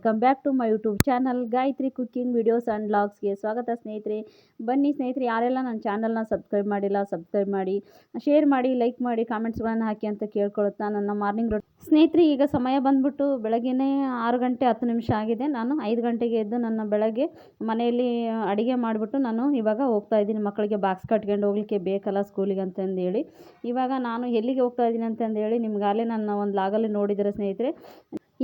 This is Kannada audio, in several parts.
Welcome back to my YouTube channel Gayatri cooking videos and ಬ್ಲಾಗ್ಸ್ಗೆ ಸ್ವಾಗತ ಸ್ನೇಹಿತರೆ. ಬನ್ನಿ ಸ್ನೇಹಿತರೆ, ಯಾರೆಲ್ಲ ನನ್ನ ಚಾನಲ್ನ ಸಬ್ಸ್ಕ್ರೈಬ್ ಮಾಡಿಲ್ಲ ಸಬ್ಸ್ಕ್ರೈಬ್ ಮಾಡಿ ಶೇರ್ ಮಾಡಿ ಲೈಕ್ ಮಾಡಿ ಕಾಮೆಂಟ್ಸ್ಗಳನ್ನು ಹಾಕಿ ಅಂತ ಕೇಳ್ಕೊಳುತ್ತಾ ನನ್ನ ಮಾರ್ನಿಂಗ್ ರೊಟ್ ಸ್ನೇಹಿತರೆ, ಈಗ ಸಮಯ ಬಂದುಬಿಟ್ಟು ಬೆಳಗ್ಗೆ ಆರು ಗಂಟೆ ಹತ್ತು ನಿಮಿಷ ಆಗಿದೆ. ನಾನು ಐದು ಗಂಟೆಗೆ ಎದ್ದು ನನ್ನ ಬೆಳಗ್ಗೆ ಮನೆಯಲ್ಲಿ ಅಡುಗೆ ಮಾಡಿಬಿಟ್ಟು ನಾನು ಇವಾಗ ಹೋಗ್ತಾ ಇದ್ದೀನಿ. ಮಕ್ಕಳಿಗೆ ಬಾಕ್ಸ್ ಕಟ್ಕೊಂಡು ಹೋಗ್ಲಿಕ್ಕೆ ಬೇಕಲ್ಲ ಸ್ಕೂಲಿಗೆ ಅಂತಂದೇಳಿ. ಇವಾಗ ನಾನು ಎಲ್ಲಿಗೆ ಹೋಗ್ತಾ ಇದ್ದೀನಿ ಅಂತಂದೇಳಿ ನಿಮ್ಗಾಗಲೇ ನನ್ನ ಒಂದು ಲಾಗಲ್ಲಿ ನೋಡಿದರೆ ಸ್ನೇಹಿತರೆ.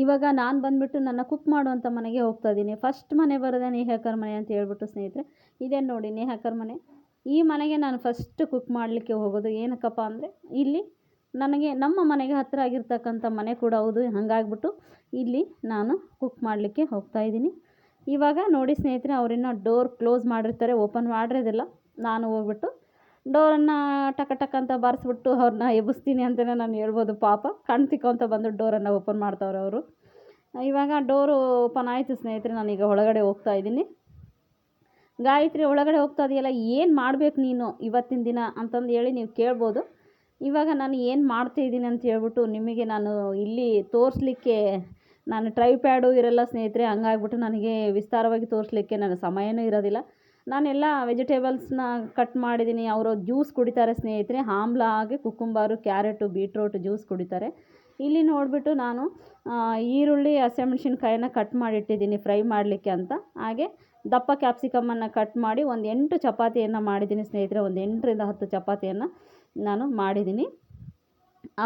ಇವಾಗ ನಾನು ಬಂದುಬಿಟ್ಟು ನನ್ನ ಕುಕ್ ಮಾಡುವಂಥ ಮನೆಗೆ ಹೋಗ್ತಾ ಇದ್ದೀನಿ. ಫಸ್ಟ್ ಮನೆ ಬರೋದೇ ನೇಹಾಕರ್ ಮನೆ ಅಂತ ಹೇಳ್ಬಿಟ್ಟು ಸ್ನೇಹಿತರೆ ಇದೇನು ನೋಡಿ ನೇಹಾಕರ್ ಮನೆ. ಈ ಮನೆಗೆ ನಾನು ಫಸ್ಟ್ ಕುಕ್ ಮಾಡಲಿಕ್ಕೆ ಹೋಗೋದು ಏನಕ್ಕಪ್ಪ ಅಂದರೆ, ಇಲ್ಲಿ ನನಗೆ ನಮ್ಮ ಮನೆಗೆ ಹತ್ತಿರ ಆಗಿರ್ತಕ್ಕಂಥ ಮನೆ ಕೂಡ ಹೌದು, ಹಾಗಾಗ್ಬಿಟ್ಟು ಇಲ್ಲಿ ನಾನು ಕುಕ್ ಮಾಡಲಿಕ್ಕೆ ಹೋಗ್ತಾ ಇದ್ದೀನಿ. ಇವಾಗ ನೋಡಿ ಸ್ನೇಹಿತರೆ ಅವರಿನ್ನ ಡೋರ್ ಕ್ಲೋಸ್ ಮಾಡಿರ್ತಾರೆ ಓಪನ್ ಮಾಡಿರೋದಿಲ್ಲ. ನಾನು ಹೋಗ್ಬಿಟ್ಟು ಡೋರನ್ನು ಟಕ ಟಕ ಅಂತ ಬಾರಿಸ್ಬಿಟ್ಟು ಅವ್ರನ್ನ ಎಬ್ಬಿಸ್ತೀನಿ ಅಂತಲೇ ನಾನು ಹೇಳ್ಬೋದು. ಪಾಪ ಕಣ್ಣು ತಿಕ್ಕೋತ ಬಂದು ಡೋರನ್ನು ಓಪನ್ ಮಾಡ್ತವ್ರೆ ಅವರು. ಇವಾಗ ಡೋರು ಓಪನ್ ಆಯಿತು ಸ್ನೇಹಿತರೆ ನಾನೀಗ ಒಳಗಡೆ ಹೋಗ್ತಾ ಇದ್ದೀನಿ. ಗಾಯತ್ರಿ, ಒಳಗಡೆ ಹೋಗ್ತಾ ಇದೆಯಲ್ಲ, ಏನು ಮಾಡಬೇಕು ನೀನು ಇವತ್ತಿನ ದಿನ ಅಂತಂದು ಹೇಳಿ ನೀವು ಕೇಳ್ಬೋದು. ಇವಾಗ ನಾನು ಏನು ಮಾಡ್ತಾಯಿದ್ದೀನಿ ಅಂತ ಹೇಳ್ಬಿಟ್ಟು ನಿಮಗೆ ನಾನು ಇಲ್ಲಿ ತೋರಿಸ್ಲಿಕ್ಕೆ ನಾನು ಟ್ರೈ ಪ್ಯಾಡು ಇರಲ್ಲ ಸ್ನೇಹಿತರೆ, ಹಂಗಾಗ್ಬಿಟ್ಟು ನನಗೆ ವಿಸ್ತಾರವಾಗಿ ತೋರಿಸ್ಲಿಕ್ಕೆ ನನ್ನ ಸಮಯನೂ ಇರೋದಿಲ್ಲ. ನಾನೆಲ್ಲ ವೆಜಿಟೇಬಲ್ಸ್ನ ಕಟ್ ಮಾಡಿದ್ದೀನಿ. ಅವರು ಜ್ಯೂಸ್ ಕುಡಿತಾರೆ ಸ್ನೇಹಿತರೆ. ಆಮ್ಲ ಹಾಗೆ ಕುಕ್ಕುಂಬಾರು ಕ್ಯಾರೆಟು, ಬೀಟ್ರೋಟ್ ಜ್ಯೂಸ್ ಕುಡಿತಾರೆ. ಇಲ್ಲಿ ನೋಡಿಬಿಟ್ಟು ನಾನು ಈರುಳ್ಳಿ ಹಸಿಮೆಣ್ಸಿನ್ಕಾಯಿನ ಕಟ್ ಮಾಡಿಟ್ಟಿದ್ದೀನಿ ಫ್ರೈ ಮಾಡಲಿಕ್ಕೆ ಅಂತ. ಹಾಗೆ ದಪ್ಪ ಕ್ಯಾಪ್ಸಿಕಮನ್ನು ಕಟ್ ಮಾಡಿ ಒಂದು ಎಂಟು ಚಪಾತಿಯನ್ನು ಮಾಡಿದ್ದೀನಿ ಸ್ನೇಹಿತರೆ. ಒಂದು ಎಂಟರಿಂದ ಹತ್ತು ಚಪಾತಿಯನ್ನು ನಾನು ಮಾಡಿದ್ದೀನಿ.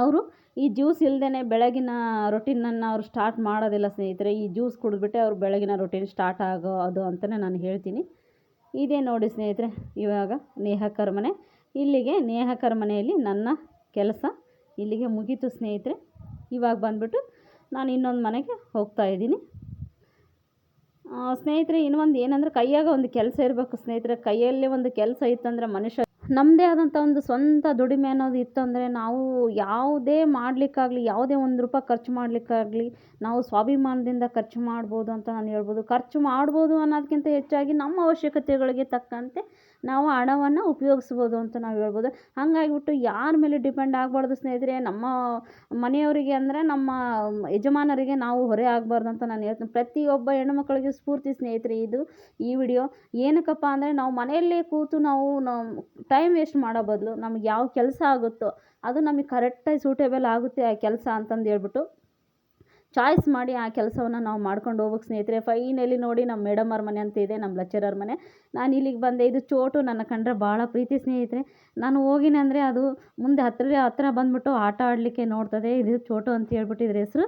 ಅವರು ಈ ಜ್ಯೂಸ್ ಇಲ್ಲದೇ ಬೆಳಗಿನ ರೊಟೀನನ್ನು ಅವರು ಸ್ಟಾರ್ಟ್ ಮಾಡೋದಿಲ್ಲ ಸ್ನೇಹಿತರೆ. ಈ ಜ್ಯೂಸ್ ಕುಡಿದ್ಬಿಟ್ಟೆ ಅವ್ರು ಬೆಳಗಿನ ರೊಟೀನ್ ಸ್ಟಾರ್ಟ್ ಆಗೋದು ಅಂತಲೇ ನಾನು ಹೇಳ್ತೀನಿ. ಇದೇ ನೋಡಿ ಸ್ನೇಹಿತರೆ, ಇವಾಗ ನೇಹಕರ ಕರ್ಮನೆ. ಇಲ್ಲಿಗೆ ನೇಹಕರ ಮನೆಯಲ್ಲಿ ನನ್ನ ಕೆಲಸ ಇಲ್ಲಿಗೆ ಮುಗೀತು ಸ್ನೇಹಿತರೆ. ಇವಾಗ ಬಂದುಬಿಟ್ಟು ನಾನು ಇನ್ನೊಂದು ಮನೆಗೆ ಹೋಗ್ತಾ ಇದ್ದೀನಿ. ಸ್ನೇಹಿತರೆ, ಇನ್ನೊಂದು ಏನಂದ್ರೆ ಕೈಯಾಗ ಒಂದು ಕೆಲಸ ಇರಬೇಕು ಸ್ನೇಹಿತರೆ. ಕೈಯಲ್ಲಿ ಒಂದು ಕೆಲಸ ಇತ್ತಂದ್ರೆ ಮನುಷ್ಯ ನಮ್ಮದೇ ಆದಂಥ ಒಂದು ಸ್ವಂತ ದುಡಿಮೆ ಅನ್ನೋದು ಇತ್ತಂದರೆ ನಾವು ಯಾವುದೇ ಮಾಡಲಿಕ್ಕಾಗಲಿ, ಯಾವುದೇ ಒಂದು ರೂಪಾಯಿ ಖರ್ಚು ಮಾಡಲಿಕ್ಕಾಗಲಿ ನಾವು ಸ್ವಾಭಿಮಾನದಿಂದ ಖರ್ಚು ಮಾಡ್ಬೋದು ಅಂತ ನಾನು ಹೇಳ್ಬೋದು. ಖರ್ಚು ಮಾಡ್ಬೋದು ಅನ್ನೋದಕ್ಕಿಂತ ಹೆಚ್ಚಾಗಿ ನಮ್ಮ ಅವಶ್ಯಕತೆಗಳಿಗೆ ತಕ್ಕಂತೆ ನಾವು ಹಣವನ್ನು ಉಪಯೋಗಿಸ್ಬೋದು ಅಂತ ನಾವು ಹೇಳ್ಬೋದು. ಹಾಗಾಗಿಬಿಟ್ಟು ಯಾರ ಮೇಲೆ ಡಿಪೆಂಡ್ ಆಗಬಾರ್ದು ಸ್ನೇಹಿತರೆ, ನಮ್ಮ ಮನೆಯವರಿಗೆ ಅಂದರೆ ನಮ್ಮ ಯಜಮಾನರಿಗೆ ನಾವು ಹೊರೆ ಆಗಬಾರ್ದು ಅಂತ ನಾನು ಹೇಳ್ತೀನಿ. ಪ್ರತಿಯೊಬ್ಬ ಹೆಣ್ಣುಮಕ್ಕಳಿಗೆ ಸ್ಫೂರ್ತಿ ಸ್ನೇಹಿತರೆ ಇದು ಈ ವಿಡಿಯೋ. ಏನಕ್ಕಪ್ಪ ಅಂದರೆ ನಾವು ಮನೆಯಲ್ಲೇ ಕೂತು ನಾವು ವೇಸ್ಟ್ ಮಾಡೋ ಬದಲು ನಮ್ಗೆ ಯಾವ ಕೆಲಸ ಆಗುತ್ತೋ ಅದು ನಮಗೆ ಕರೆಕ್ಟಾಗಿ ಸೂಟೇಬಲ್ ಆಗುತ್ತೆ ಆ ಕೆಲಸ ಅಂತಂದು ಹೇಳ್ಬಿಟ್ಟು ಚಾಯ್ಸ್ ಮಾಡಿ ಆ ಕೆಲಸವನ್ನು ನಾವು ಮಾಡ್ಕೊಂಡು ಹೋಗ್ಬೇಕು ಸ್ನೇಹಿತರೆ. ಫೈನಲಿ ನೋಡಿ ನಮ್ಮ ಮೇಡಮ್ ಅವ್ರ ಮನೆ ಅಂತ ಇದೆ, ನಮ್ಮ ಲೆಕ್ಚರರ್ ಮನೆ. ನಾನು ಇಲ್ಲಿಗೆ ಬಂದೆ, ಇದು ಚೋಟು ನನ್ನ ಕಂಡ್ರೆ ಭಾಳ ಪ್ರೀತಿ ಸ್ನೇಹಿತರೆ. ನಾನು ಹೋಗಿನಿ ಅಂದರೆ ಅದು ಮುಂದೆ ಹತ್ತಿರ ಹತ್ತಿರ ಬಂದುಬಿಟ್ಟು ಆಟ ಆಡಲಿಕ್ಕೆ ನೋಡ್ತದೆ, ಇದು ಚೋಟು ಅಂತ ಹೇಳ್ಬಿಟ್ಟು ಇದ್ರ ಹೆಸರು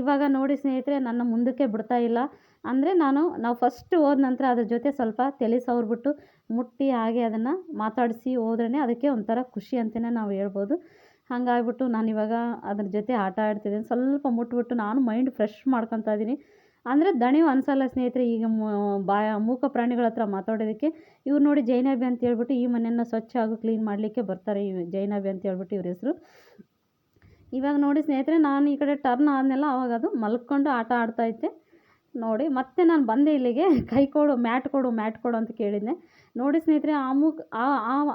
ಇವಾಗ ನೋಡಿ ಸ್ನೇಹಿತರೆ, ನನ್ನ ಮುಂದಕ್ಕೆ ಬಿಡ್ತಾ ಇಲ್ಲ. ಅಂದರೆ ನಾನು, ನಾವು ಫಸ್ಟ್ ಹೋದ ನಂತರ ಅದ್ರ ಜೊತೆ ಸ್ವಲ್ಪ ತಲೆ ಮುಟ್ಟಿ ಹಾಗೆ ಅದನ್ನು ಮಾತಾಡಿಸಿ ಹೋದ್ರೇ ಅದಕ್ಕೆ ಒಂಥರ ಖುಷಿ ಅಂತಲೇ ನಾವು ಹೇಳ್ಬೋದು. ಹಾಗಾಗ್ಬಿಟ್ಟು ನಾನಿವಾಗ ಅದ್ರ ಜೊತೆ ಆಟ ಆಡ್ತಿದ್ದೀನಿ. ಸ್ವಲ್ಪ ಮುಟ್ಬಿಟ್ಟು ನಾನು ಮೈಂಡ್ ಫ್ರೆಶ್ ಮಾಡ್ಕೊತಾ ಇದ್ದೀನಿ. ಅಂದರೆ ದಣಿವು ಅನ್ಸಲ್ಲ ಸ್ನೇಹಿತರೆ, ಈಗ ಬಾಯ ಮೂಕ ಪ್ರಾಣಿಗಳ ಹತ್ರ ಮಾತಾಡೋದಕ್ಕೆ. ಇವ್ರು ನೋಡಿ ಜೈನಾಬಿ ಅಂತ ಹೇಳ್ಬಿಟ್ಟು ಈ ಮನೆಯನ್ನು ಸ್ವಚ್ಛ ಹಾಗೂ ಕ್ಲೀನ್ ಮಾಡಲಿಕ್ಕೆ ಬರ್ತಾರೆ ಈ ಜೈನಾಬಿ ಅಂತ ಹೇಳ್ಬಿಟ್ಟು ಇವ್ರ ಹೆಸರು. ಇವಾಗ ನೋಡಿ ಸ್ನೇಹಿತರೆ, ನಾನು ಈ ಕಡೆ ಟರ್ನ್ ಆದನೆಲ್ಲ ಅವಾಗ ಅದು ಮಲ್ಕೊಂಡು ಆಟ ಆಡ್ತಾ ಆಡ್ತಾಯಿದ್ದೆ ನೋಡಿ, ಮತ್ತೆ ನಾನು ಬಂದೆ ಇಲ್ಲಿಗೆ. ಕೈ ಕೊಡು, ಮ್ಯಾಟ್ ಕೊಡು ಮ್ಯಾಟ್ ಕೊಡು ಅಂತ ಕೇಳಿದ್ದೆ ನೋಡಿ ಸ್ನೇಹಿತರೆ, ಆ ಮೂಗ್ ಆ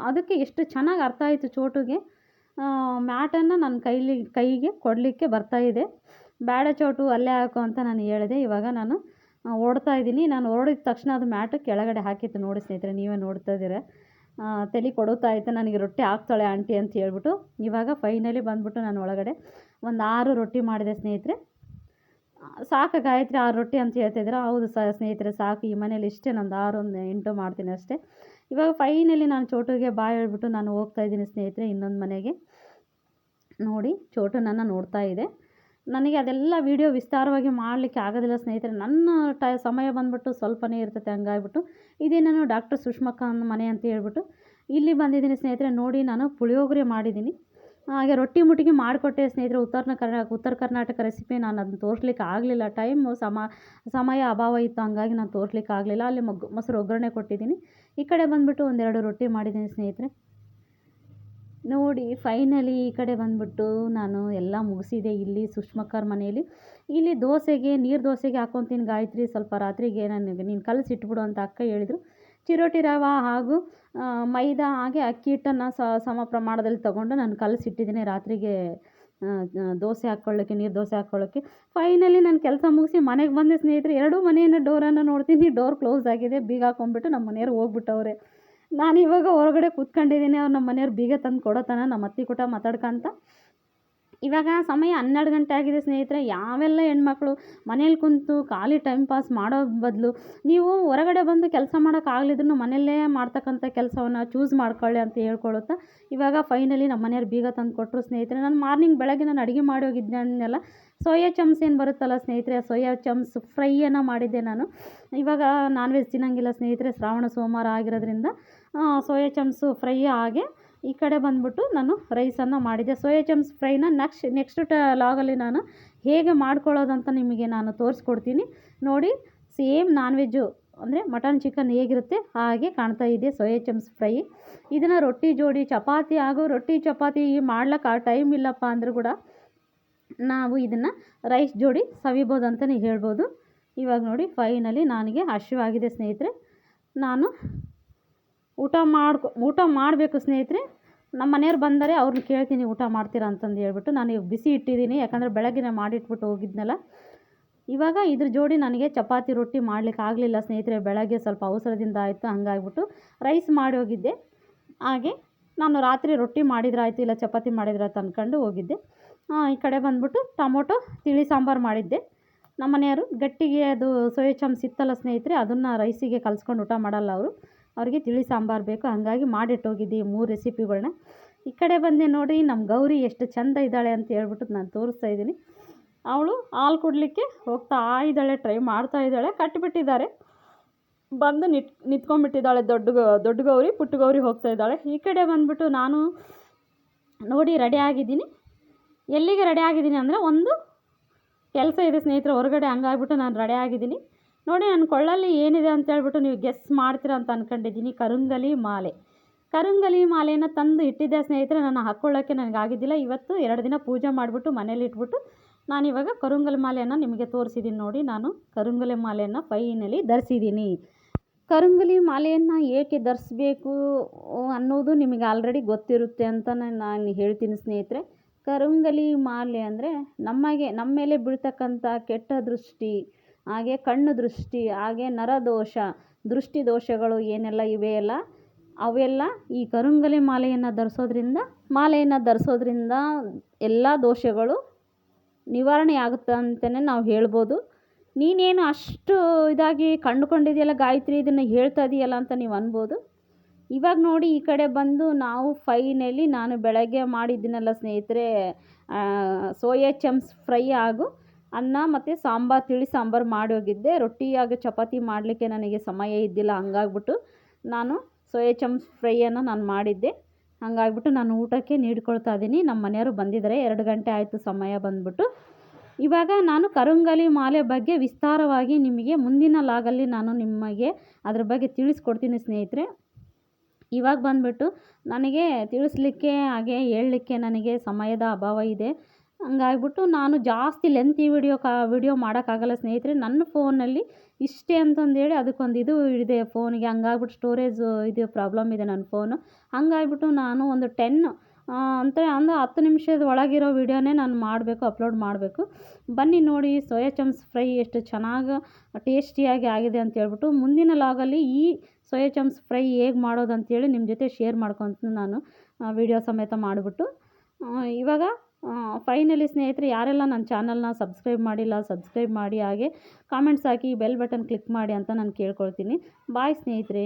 ಅದಕ್ಕೆ ಎಷ್ಟು ಚೆನ್ನಾಗಿ ಅರ್ಥ ಆಯಿತು ಚೋಟುಗೆ. ಮ್ಯಾಟನ್ನು ನನ್ನ ಕೈಲಿ, ಕೈಗೆ ಕೊಡಲಿಕ್ಕೆ ಬರ್ತಾಯಿದೆ ಬೇಡ ಚೋಟು, ಅಲ್ಲೇ ಹಾಕು ಅಂತ ನಾನು ಹೇಳಿದೆ. ಇವಾಗ ನಾನು ಓಡ್ತಾ ಇದ್ದೀನಿ. ನಾನು ಓಡಿದ ತಕ್ಷಣ ಅದು ಮ್ಯಾಟ್ ಕೆಳಗಡೆ ಹಾಕಿತ್ತು ನೋಡಿ ಸ್ನೇಹಿತರೆ, ನೀವೇ ನೋಡ್ತಾ ಇದ್ದೀರ. ತಲೆ ಕೊಡುತ್ತಾ ಇತ್ತು. ನನಗೆ ರೊಟ್ಟಿ ಹಾಕ್ತಾಳೆ ಆಂಟಿ ಅಂತ ಹೇಳ್ಬಿಟ್ಟು, ಇವಾಗ ಫೈನಲಿ ಬಂದ್ಬಿಟ್ಟು ನಾನು ಒಳಗಡೆ ಒಂದು ಆರು ರೊಟ್ಟಿ ಮಾಡಿದೆ ಸ್ನೇಹಿತರೆ. ಸಾಕು ಗಾಯತ್ರಿ ಆರು ರೊಟ್ಟಿ ಅಂತ ಹೇಳ್ತಿದ್ರು ಹೌದು ಸ ಸ್ನೇಹಿತರೆ, ಸಾಕು. ಈ ಮನೇಲಿ ಇಷ್ಟೇ ನಂದು ಆರು ಒಂದು ಎಂಟು ಮಾಡ್ತೀನಿ ಅಷ್ಟೇ. ಇವಾಗ ಫೈನಲಿ ನಾನು ಚೋಟುಗೆ ಬಾಯ್ ಹೇಳ್ಬಿಟ್ಟು ನಾನು ಹೋಗ್ತಾ ಇದ್ದೀನಿ ಸ್ನೇಹಿತರೆ, ಇನ್ನೊಂದು ಮನೆಗೆ. ನೋಡಿ, ಚೋಟು ನನ್ನ ನೋಡ್ತಾ ಇದೆ. ನನಗೆ ಅದೆಲ್ಲ ವೀಡಿಯೋ ವಿಸ್ತಾರವಾಗಿ ಮಾಡಲಿಕ್ಕೆ ಆಗೋದಿಲ್ಲ ಸ್ನೇಹಿತರೆ. ನನ್ನ ಟೈ, ಸಮಯ ಬಂದುಬಿಟ್ಟು ಸ್ವಲ್ಪನೇ ಇರ್ತೈತೆ, ಹಂಗಾಗ್ಬಿಟ್ಟು. ಇದೇ ನಾನು ಡಾಕ್ಟರ್ ಸುಷ್ಮಕ್ಕ ಮನೆ ಅಂತ ಹೇಳ್ಬಿಟ್ಟು ಇಲ್ಲಿ ಬಂದಿದ್ದೀನಿ ಸ್ನೇಹಿತರೆ. ನೋಡಿ, ನಾನು ಪುಳಿಯೋಗರೆ ಮಾಡಿದ್ದೀನಿ. ಹಾಗೆ ರೊಟ್ಟಿ ಮುಟ್ಟಿಗೆ ಮಾಡಿಕೊಟ್ಟೆ ಸ್ನೇಹಿತರೆ, ಉತ್ತರ ಕರ್ನಾಟಕ ಉತ್ತರ ಕರ್ನಾಟಕ ರೆಸಿಪಿ ನಾನು ಅದನ್ನು ತೋರಿಸ್ಲಿಕ್ಕೆ ಆಗಲಿಲ್ಲ. ಟೈಮು ಸಮ, ಸಮಯ ಅಭಾವ ಇತ್ತು, ಹಂಗಾಗಿ ನಾನು ತೋರಿಸ್ಲಿಕ್ಕೆ ಆಗಲಿಲ್ಲ. ಅಲ್ಲಿ ಮೊಗ್, ಮೊಸರು ಒಗ್ಗರಣೆ ಕೊಟ್ಟಿದ್ದೀನಿ. ಈ ಕಡೆ ಬಂದುಬಿಟ್ಟು ಒಂದೆರಡು ರೊಟ್ಟಿ ಮಾಡಿದ್ದೀನಿ ಸ್ನೇಹಿತರೆ. ನೋಡಿ ಫೈನಲಿ ಈ ಕಡೆ ಬಂದುಬಿಟ್ಟು ನಾನು ಎಲ್ಲ ಮುಗಿಸಿದೆ ಇಲ್ಲಿ ಸುಷ್ಮಕ್ಕರ ಮನೆಯಲ್ಲಿ. ಇಲ್ಲಿ ದೋಸೆಗೆ, ನೀರು ದೋಸೆಗೆ ಹಾಕ್ಕೊತೀನಿ ಗಾಯತ್ರಿ. ಸ್ವಲ್ಪ ರಾತ್ರಿಗೆ ನನಗೆ ನೀನು ಕಲಸಿಟ್ಬಿಡು ಅಂತ ಅಕ್ಕ ಹೇಳಿದರು. ಚಿರೋಟಿ ರವೆ ಹಾಗೂ ಮೈದಾ ಹಾಗೆ ಅಕ್ಕಿ ಹಿಟ್ಟನ್ನು ಸಮ ಪ್ರಮಾಣದಲ್ಲಿ ತಗೊಂಡು ನಾನು ಕಲಸಿಟ್ಟಿದ್ದೀನಿ ರಾತ್ರಿಗೆ ದೋಸೆ ಹಾಕ್ಕೊಳ್ಳೋಕ್ಕೆ ನೀರು ದೋಸೆ ಹಾಕ್ಕೊಳ್ಳೋಕ್ಕೆ ಫೈನಲಿ ನಾನು ಕೆಲಸ ಮುಗಿಸಿ ಮನೆಗೆ ಬಂದೆ ಸ್ನೇಹಿತರೆ, ಎರಡೂ ಮನೆಯನ್ನು ಡೋರನ್ನು ನೋಡ್ತೀನಿ ಡೋರ್ ಕ್ಲೋಸ್ ಆಗಿದೆ, ಬೀಗ ಹಾಕೊಂಡ್ಬಿಟ್ಟು ನಮ್ಮ ಮನೆಯವ್ರು ಹೋಗ್ಬಿಟ್ಟವ್ರೆ. ನಾನು ಇವಾಗ ಹೊರಗಡೆ ಕೂತ್ಕೊಂಡಿದ್ದೀನಿ, ಅವ್ರು ನಮ್ಮ ಮನೆಯವ್ರು ಬೀಗ ತಂದು ಕೊಡೋತನ ನಮ್ಮ ಅತ್ತಿ ಕೂಟ ಮಾತಾಡ್ಕೊಂತ. ಇವಾಗ ಸಮಯ ಹನ್ನೆರಡು ಗಂಟೆ ಆಗಿದೆ ಸ್ನೇಹಿತರೆ, ಯಾವೆಲ್ಲ ಹೆಣ್ಮಕ್ಳು ಮನೇಲಿ ಕುಂತು ಖಾಲಿ ಟೈಮ್ ಪಾಸ್ ಮಾಡೋ ಬದಲು, ನೀವು ಹೊರಗಡೆ ಬಂದು ಕೆಲಸ ಮಾಡೋಕ್ಕಾಗಲಿದ್ರು ಮನೆಯಲ್ಲೇ ಮಾಡ್ತಕ್ಕಂಥ ಕೆಲಸವನ್ನು ಚೂಸ್ ಮಾಡ್ಕೊಳ್ಳಿ ಅಂತ ಹೇಳ್ಕೊಳುತ್ತಾ, ಇವಾಗ ಫೈನಲಿ ನಮ್ಮ ಮನೆಯವ್ರು ಬೀಗ ತಂದು ಕೊಟ್ಟರು ಸ್ನೇಹಿತರೆ. ನಾನು ಮಾರ್ನಿಂಗ್ ಬೆಳಗ್ಗೆ ನಾನು ಅಡುಗೆ ಮಾಡಿ ಹೋಗಿದ್ದೆ ಅನ್ನೆಲ್ಲ ಸೋಯಾ ಚಮ್ಸ್ ಏನು ಬರುತ್ತಲ್ಲ ಸ್ನೇಹಿತರೆ ಸೋಯಾ ಚಮ್ಸ್ ಫ್ರೈಯನ್ನು ಮಾಡಿದ್ದೆ ನಾನು. ಇವಾಗ ನಾನ್ ವೆಜ್ ತಿನ್ನೋಂಗಿಲ್ಲ ಸ್ನೇಹಿತರೆ, ಶ್ರಾವಣ ಸೋಮವಾರ ಆಗಿರೋದ್ರಿಂದ ಸೋಯಾ ಚಮ್ಸು ಫ್ರೈ ಹಾಗೆ ಈ ಕಡೆ ಬಂದುಬಿಟ್ಟು ನಾನು ರೈಸನ್ನು ಮಾಡಿದ್ದೆ ಸೋಯಾ ಚಮ್ಸ್ ಫ್ರೈನ ನೆಕ್ಸ್ಟ್ ನೆಕ್ಸ್ಟ್ ಟ ಲಾಗಲ್ಲಿ ನಾನು ಹೇಗೆ ಮಾಡ್ಕೊಳ್ಳೋದಂತ ನಿಮಗೆ ನಾನು ತೋರಿಸ್ಕೊಡ್ತೀನಿ. ನೋಡಿ, ಸೇಮ್ ನಾನ್ ವೆಜ್ಜು ಅಂದರೆ ಮಟನ್ ಚಿಕನ್ ಹೇಗಿರುತ್ತೆ ಹಾಗೆ ಕಾಣ್ತಾ ಇದೆ ಸೋಯಾ ಚಮ್ಸ್ ಫ್ರೈ. ಇದನ್ನು ರೊಟ್ಟಿ ಜೋಡಿ, ಚಪಾತಿ ಹಾಗೂ ರೊಟ್ಟಿ ಚಪಾತಿ ಮಾಡ್ಲಿಕ್ಕೆ ಆ ಟೈಮ್ ಇಲ್ಲಪ್ಪ ಅಂದರೂ ಕೂಡ ನಾವು ಇದನ್ನು ರೈಸ್ ಜೋಡಿ ಸವಿಬೋದು ಅಂತಲೇ ಹೇಳ್ಬೋದು. ಇವಾಗ ನೋಡಿ, ಫೈನಲಿ ನನಗೆ ಹಸಿವಾಗಿದೆ ಸ್ನೇಹಿತರೆ. ನಾನು ಊಟ ಮಾಡ್ಕೊ, ಊಟ ಮಾಡಬೇಕು ಸ್ನೇಹಿತರೆ. ನಮ್ಮ ಮನೆಯವ್ರು ಬಂದರೆ ಅವ್ರನ್ನ ಕೇಳ್ತೀನಿ ಊಟ ಮಾಡ್ತೀರಾ ಅಂತಂದು ಹೇಳ್ಬಿಟ್ಟು ನಾನು ಇವಾಗ ಬಿಸಿ ಇಟ್ಟಿದ್ದೀನಿ, ಯಾಕಂದರೆ ಬೆಳಗ್ಗೆನೇ ಮಾಡಿಟ್ಬಿಟ್ಟು ಹೋಗಿದ್ನಲ್ಲ. ಇವಾಗ ಇದ್ರ ಜೋಡಿ ನನಗೆ ಚಪಾತಿ ರೊಟ್ಟಿ ಮಾಡ್ಲಿಕ್ಕೆ ಆಗಲಿಲ್ಲ ಸ್ನೇಹಿತರೆ, ಬೆಳಗ್ಗೆ ಸ್ವಲ್ಪ ಅವಸರದಿಂದ ಆಯಿತು, ಹಂಗಾಗ್ಬಿಟ್ಟು ರೈಸ್ ಮಾಡಿ ಹೋಗಿದ್ದೆ. ಹಾಗೆ ನಾನು ರಾತ್ರಿ ರೊಟ್ಟಿ ಮಾಡಿದ್ರಾಯಿತು, ಇಲ್ಲ ಚಪಾತಿ ಮಾಡಿದ್ರಾಯ್ತು ಅಂದ್ಕೊಂಡು ಹೋಗಿದ್ದೆ. ಈ ಕಡೆ ಬಂದ್ಬಿಟ್ಟು ಟೊಮೊಟೊ, ತಿಳಿ ಸಾಂಬಾರು ಮಾಡಿದ್ದೆ. ನಮ್ಮ ಮನೆಯವರು ಗಟ್ಟಿಗೆ ಅದು ಸೋಯಾ ಚಮ್ಸ್ ಇತ್ತಲ್ಲ ಸ್ನೇಹಿತರೆ, ಅದನ್ನು ರೈಸಿಗೆ ಕಲ್ಸ್ಕೊಂಡು ಊಟ ಮಾಡಲ್ಲ ಅವರು. ಅವ್ರಿಗೆ ತಿಳಿ ಸಾಂಬಾರು ಬೇಕು, ಹಾಗಾಗಿ ಮಾಡಿಟ್ಟೋಗಿದ್ದೆ ಈ ಮೂರು ರೆಸಿಪಿಗಳನ್ನ ಈ ಕಡೆ ಬಂದೆ ನೋಡಿ ನಮ್ಮ ಗೌರಿ ಎಷ್ಟು ಚೆಂದ ಇದ್ದಾಳೆ ಅಂತ ಹೇಳ್ಬಿಟ್ಟು ನಾನು ತೋರಿಸ್ತಾ ಇದ್ದೀನಿ. ಅವಳು ಹಾಲು ಕುಡಲಿಕ್ಕೆ ಹೋಗ್ತಾ ಇದ್ದಾಳೆ, ಟ್ರೈ ಮಾಡ್ತಾ ಇದ್ದಾಳೆ ಕಟ್ಟಿಬಿಟ್ಟಿದ್ದಾರೆ ಬಂದು ನಿಟ್, ನಿಂತ್ಕೊಂಡ್ಬಿಟ್ಟಿದ್ದಾಳೆ ದೊಡ್ಡ ದೊಡ್ಡ ಗೌರಿ, ಪುಟ್ಟ ಗೌರಿ ಹೋಗ್ತಾ ಇದ್ದಾಳೆ. ಈ ಕಡೆ ಬಂದುಬಿಟ್ಟು ನಾನು ನೋಡಿ ರೆಡಿ ಆಗಿದ್ದೀನಿ. ಎಲ್ಲಿಗೆ ರೆಡಿ ಆಗಿದ್ದೀನಿ ಅಂದರೆ ಒಂದು ಕೆಲಸ ಇದೆ ಸ್ನೇಹಿತರೆ, ಹೊರಗಡೆ ಹಂಗಾಗ್ಬಿಟ್ಟು ನಾನು ರೆಡಿ ಆಗಿದ್ದೀನಿ. ನೋಡಿ, ನನ್ನ ಕೊಳ್ಳಲ್ಲಿ ಏನಿದೆ ಅಂತ ಹೇಳ್ಬಿಟ್ಟು ನೀವು ಗೆಸ್ ಮಾಡ್ತೀರ ಅಂತ ಅಂದ್ಕೊಂಡಿದ್ದೀನಿ ಕರುಂಗಲಿ ಮಾಲೆ. ಕರುಂಗಲಿ ಮಾಲೆಯನ್ನು ತಂದು ಇಟ್ಟಿದ್ದೆ ಸ್ನೇಹಿತರೆ ನಾನು ಹಾಕ್ಕೊಳ್ಳೋಕ್ಕೆ ನನಗಾಗಿದ್ದಿಲ್ಲ ಇವತ್ತು ಎರಡು ದಿನ ಪೂಜೆ ಮಾಡಿಬಿಟ್ಟು ಮನೇಲಿ ಇಟ್ಬಿಟ್ಟು ನಾನಿವಾಗ ಕರುಂಗಲಿ ಮಾಲೆಯನ್ನು ನಿಮಗೆ ತೋರಿಸಿದ್ದೀನಿ ನೋಡಿ. ನಾನು ಕರುಂಗಲಿ ಮಾಲೆಯನ್ನು ಫೈನಲಿ ಧರಿಸಿದ್ದೀನಿ ಕರುಂಗಲಿ ಮಾಲೆಯನ್ನು ಏಕೆ ಧರಿಸ್ಬೇಕು ಅನ್ನೋದು ನಿಮಗೆ ಆಲ್ರೆಡಿ ಗೊತ್ತಿರುತ್ತೆ ಅಂತ ನಾನು ಹೇಳ್ತೀನಿ ಸ್ನೇಹಿತರೆ. ಕರುಂಗಲಿ ಮಾಲೆ ಅಂದರೆ ನಮಗೆ, ನಮ್ಮ ಮೇಲೆ ಬೀಳ್ತಕ್ಕಂಥ ಕೆಟ್ಟ ದೃಷ್ಟಿ ಹಾಗೆ ಕಣ್ಣು ದೃಷ್ಟಿ, ಹಾಗೆ ನರದೋಷ ದೃಷ್ಟಿ ದೋಷಗಳು ಏನೆಲ್ಲ ಇವೆಯಲ್ಲ ಅವೆಲ್ಲ ಈ ಕರುಂಗಲಿ ಮಾಲೆಯನ್ನು ಧರಿಸೋದ್ರಿಂದ ಮಾಲೆಯನ್ನು ಧರಿಸೋದ್ರಿಂದ ಎಲ್ಲ ದೋಷಗಳು ನಿವಾರಣೆ ಆಗುತ್ತೆ ಅಂತಲೇ ನಾವು ಹೇಳ್ಬೋದು. ನೀನೇನು ಅಷ್ಟು ಇದಾಗಿ ಕಂಡುಕೊಂಡಿದೆಯಲ್ಲ ಗಾಯತ್ರಿ, ಇದನ್ನು ಹೇಳ್ತಾ ಇದೆಯಲ್ಲ ಅಂತ ನೀವು ಅನ್ಬೋದು. ಇವಾಗ ನೋಡಿ ಈ ಕಡೆ ಬಂದು ನಾವು ಫೈನಲಿ ನಾನು ಬೆಳಗ್ಗೆ ಮಾಡಿದ್ದೀನಲ್ಲ ಸ್ನೇಹಿತರೆ ಸೋಯಾ ಚಮ್ಸ್ ಫ್ರೈ ಹಾಗೂ ಅನ್ನ ಮತ್ತು ಸಾಂಬಾರು, ತಿಳಿ ಸಾಂಬಾರು ಮಾಡಿ ಹೋಗಿದ್ದೆ. ರೊಟ್ಟಿ ಹಾಗೆ ಚಪಾತಿ ಮಾಡಲಿಕ್ಕೆ ನನಗೆ ಸಮಯ ಇದ್ದಿಲ್ಲ, ಹಂಗಾಗ್ಬಿಟ್ಟು ನಾನು ಸೋಯಾ ಚಮ್ಸ್ ಫ್ರೈಯನ್ನು ನಾನು ಮಾಡಿದ್ದೆ. ಹಂಗಾಗ್ಬಿಟ್ಟು ನಾನು ಊಟಕ್ಕೆ ನೀಡ್ಕೊಳ್ತಾ ಇದ್ದೀನಿ. ನಮ್ಮ ಮನೆಯವರು ಬಂದಿದ್ದಾರೆ. ಎರಡು ಗಂಟೆ ಆಯಿತು ಸಮಯ ಬಂದ್ಬಿಟ್ಟು. ಇವಾಗ ನಾನು ಕರುಂಗಲಿ ಮಾಲೆ ಬಗ್ಗೆ ವಿಸ್ತಾರವಾಗಿ ನಿಮಗೆ ಮುಂದಿನ ಲಾಗಲ್ಲಿ ನಾನು ನಿಮಗೆ ಅದ್ರ ಬಗ್ಗೆ ತಿಳಿಸ್ಕೊಡ್ತೀನಿ ಸ್ನೇಹಿತರೆ. ಇವಾಗ ಬಂದುಬಿಟ್ಟು ನನಗೆ ತಿಳಿಸ್ಲಿಕ್ಕೆ ಹಾಗೆ ಹೇಳಲಿಕ್ಕೆ ನನಗೆ ಸಮಯದ ಅಭಾವ ಇದೆ. ಹಂಗಾಗ್ಬಿಟ್ಟು ನಾನು ಜಾಸ್ತಿ ಲೆಂತಿ ವಿಡಿಯೋ ಕಾ ವಿಡಿಯೋ ಮಾಡೋಕ್ಕಾಗಲ್ಲ ಸ್ನೇಹಿತರೆ. ನನ್ನ ಫೋನಲ್ಲಿ ಇಷ್ಟೇ ಅಂತಂದೇಳಿ ಅದಕ್ಕೊಂದು ಇದು ಇದೆ ಫೋನಿಗೆ ಹಂಗಾಗ್ಬಿಟ್ಟು ಸ್ಟೋರೇಜು ಇದು ಪ್ರಾಬ್ಲಮ್ ಇದೆ ನನ್ನ ಫೋನು ಹಂಗಾಗ್ಬಿಟ್ಟು ನಾನು ಒಂದು ಟೆನ್ ಅಂತ ಒಂದು ಹತ್ತು ನಿಮಿಷದ ಒಳಗಿರೋ ವಿಡಿಯೋನೇ ನಾನು ಮಾಡಬೇಕು ಅಪ್ಲೋಡ್ ಮಾಡಬೇಕು. ಬನ್ನಿ ನೋಡಿ ಸೋಯಾ ಚಮ್ಸ್ ಫ್ರೈ ಎಷ್ಟು ಚೆನ್ನಾಗಿ ಟೇಸ್ಟಿಯಾಗಿ ಆಗಿದೆ ಅಂತ ಹೇಳ್ಬಿಟ್ಟು ಮುಂದಿನ ಲಾಗಲ್ಲಿ ಈ ಸೋಯಾ ಚಮ್ಸ್ ಫ್ರೈ ಹೇಗೆ ಮಾಡೋದು ಅಂತೇಳಿ ನಿಮ್ಮ ಜೊತೆ ಶೇರ್ ಮಾಡ್ಕೊತ ನಾನು ವಿಡಿಯೋ ಸಮೇತ ಮಾಡಿಬಿಟ್ಟು. ಇವಾಗ ಫೈನಲಿ ಸ್ನೇಹಿತರೆ, ಯಾರೆಲ್ಲ ನನ್ನ ಚಾನಲ್ನ ಸಬ್ಸ್ಕ್ರೈಬ್ ಮಾಡಿಲ್ಲ ಸಬ್ಸ್ಕ್ರೈಬ್ ಮಾಡಿ ಹಾಗೆ ಕಾಮೆಂಟ್ಸ್ ಹಾಕಿ ಬೆಲ್ ಬಟನ್ ಕ್ಲಿಕ್ ಮಾಡಿ ಅಂತ ನಾನು ಕೇಳ್ಕೊಳ್ತೀನಿ. ಬಾಯ್ ಸ್ನೇಹಿತರೆ.